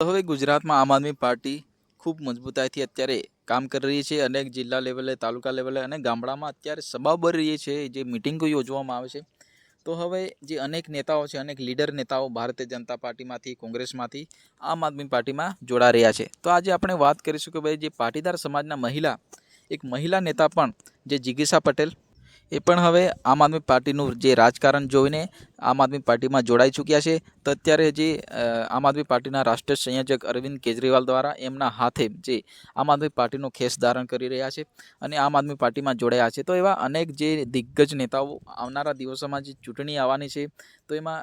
હવે ગુજરાતમાં આમ આદમી પાર્ટી ખૂબ મજબૂતાઈથી અત્યારે કામ કરી રહી છે અનેક જિલ્લા લેવલે, તાલુકા લેવલે અને ગામડામાં અત્યારે સભા ભરી રહી છે, જે મિટિંગો યોજવામાં આવે છે. તો હવે જે અનેક નેતાઓ છે, અનેક લીડર નેતાઓ ભારતીય જનતા પાર્ટીમાંથી, કોંગ્રેસમાંથી, આમ આદમી પાર્ટીમાં જોડા રહ્યા છે. તો આજે આપણે વાત કરીશું કે ભાઈ જે પાટીદાર સમાજના મહિલા, એક મહિલા નેતા પણ, જે જિગીસા પટેલ એ પણ હવે આમ આદમી પાર્ટીનું જે રાજકારણ જોઈને આમ આદમી પાર્ટીમાં જોડાઈ ચૂક્યા છે, તો અત્યારે જે આમ આદમી પાર્ટીના રાષ્ટ્રીય સંયોજક અરવિંદ કેજરીવાલ દ્વારા એમના હાથે જે આમ આદમી પાર્ટીનો ખેસ ધારણ કરી રહ્યા છે અને આમ આદમી પાર્ટીમાં જોડાયા છે. તો એવા અનેક જે દિગ્ગજ નેતાઓ આવનારા દિવસોમાં જે ચૂંટણી આવવાની છે, તો એમાં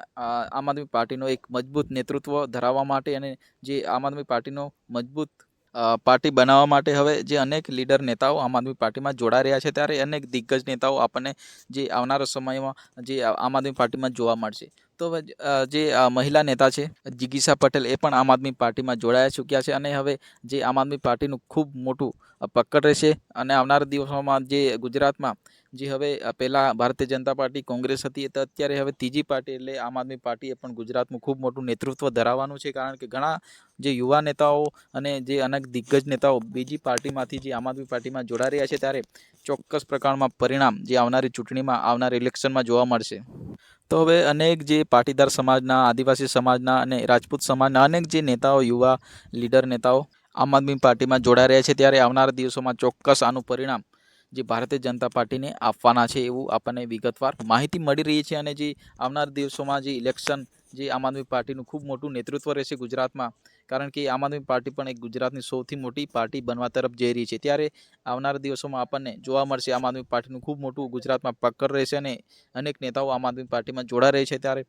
આમ આદમી પાર્ટીનો એક મજબૂત નેતૃત્વ ધરાવવા માટે અને જે આમ આદમી પાર્ટીનો મજબૂત પાર્ટી બનાવવા માટે હવે જે અનેક લીડર નેતાઓ આમ આદમી પાર્ટીમાં જોડાઈ રહ્યા છે, ત્યારે અનેક દિગ્ગજ નેતાઓ આપણને જે આવનારા સમયમાં જે આમ આદમી પાર્ટીમાં જોવા મળશે. તો જે મહિલા નેતા છે, જિગીસા પટેલ, એ પણ આમ આદમી પાર્ટીમાં જોડાયા ચૂક્યા છે અને હવે જે આમ આદમી પાર્ટીનું ખૂબ મોટું પકડ રહેશે અને આવનારા દિવસોમાં જે ગુજરાતમાં જે હવે પહેલાં ભારતીય જનતા પાર્ટી, કોંગ્રેસ હતી, તો અત્યારે હવે ત્રીજી પાર્ટી એટલે આમ આદમી પાર્ટીએ પણ ગુજરાતમાં ખૂબ મોટું નેતૃત્વ ધરાવવાનું છે. કારણ કે ઘણા જે યુવા નેતાઓ અને જે અનેક દિગ્ગજ નેતાઓ બીજી પાર્ટીમાંથી જે આમ આદમી પાર્ટીમાં જોડાઈ રહ્યા છે, ત્યારે ચોક્કસ પ્રકારમાં પરિણામ જે આવનારી ચૂંટણીમાં, આવનાર ઇલેક્શનમાં જોવા મળશે. તો હવે અનેક જે પાટીદાર સમાજના, આદિવાસી સમાજના અને રાજપૂત સમાજના અનેક જે નેતાઓ, યુવા લીડર નેતાઓ આમ આદમી પાર્ટીમાં જોડાઈ રહ્યા છે, ત્યારે આવનારા દિવસોમાં ચોક્કસ આનું પરિણામ જે ભારતીય જનતા પાર્ટીને આપવાના છે, એવું આપણને વિગતવાર માહિતી મળી રહી છે અને જે આવનાર દિવસોમાં જે ઇલેક્શન જે આમ આદમી પાર્ટીનું ખૂબ મોટું નેતૃત્વ રહેશે ગુજરાતમાં. કારણ કે આમ આદમી પાર્ટી પણ એક ગુજરાતની સૌથી મોટી પાર્ટી બનવા તરફ જઈ રહી છે. ત્યારે આવનારા દિવસોમાં આપણને જોવા મળશે આમ આદમી પાર્ટીનું ખૂબ મોટું ગુજરાતમાં પકડ રહેશે અને અનેક નેતાઓ આમ આદમી પાર્ટીમાં જોડા રહે છે. ત્યારે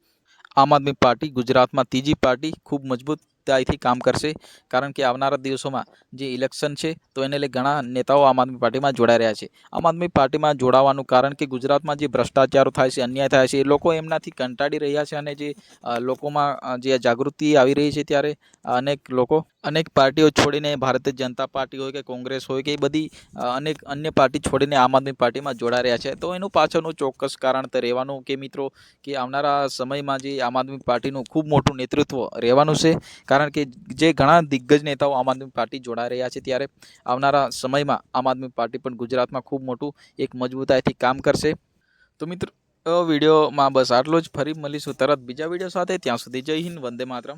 આમ આદમી પાર્ટી ગુજરાતમાં ત્રીજી પાર્ટી ખૂબ મજબૂતાઈથી કામ કરશે. કારણ કે આવનારા દિવસોમાં જે ઇલેક્શન છે, તો એને લઈ ઘણા નેતાઓ આમ આદમી પાર્ટીમાં જોડાઈ રહ્યા છે. આમ આદમી પાર્ટીમાં જોડાવાનું કારણ કે ગુજરાતમાં જે ભ્રષ્ટાચારો થાય છે, અન્યાય થાય છે, એ લોકો એમનાથી કંટાળી રહ્યા છે અને જે લોકોમાં જે જાગૃતિ આવી રહી છે ત્યારે અનેક લોકો અનેક પાર્ટીઓ છોડીને ભારતીય જનતા પાર્ટી હોય કે કોંગ્રેસ હોય કે એ બધી અનેક અન્ય પાર્ટી છોડીને આમ આદમી પાર્ટીમાં જોડાઈ રહ્યા છે. તો એનું પાછળનું ચોક્કસ કારણ તો રહેવાનું કે મિત્રો, કે આવનારા સમયમાં જે આમ આદમી પાર્ટીનું ખૂબ મોટું નેતૃત્વ રહેવાનું છે. કારણ કે જે ઘણા દિગ્ગજ નેતાઓ આમ આદમી પાર્ટી જોડાઈ રહ્યા છે ત્યારે આવનારા સમયમાં આમ આદમી પાર્ટી પણ ગુજરાતમાં ખૂબ મોટું એક મજબૂતાઈથી કામ કરશે. તો મિત્રો વિડીયોમાં બસ આટલો જ. ફરી મળીશું તરત બીજા વીડિયો સાથે. ત્યાં સુધી જય હિન્દ, વંદે માતરમ.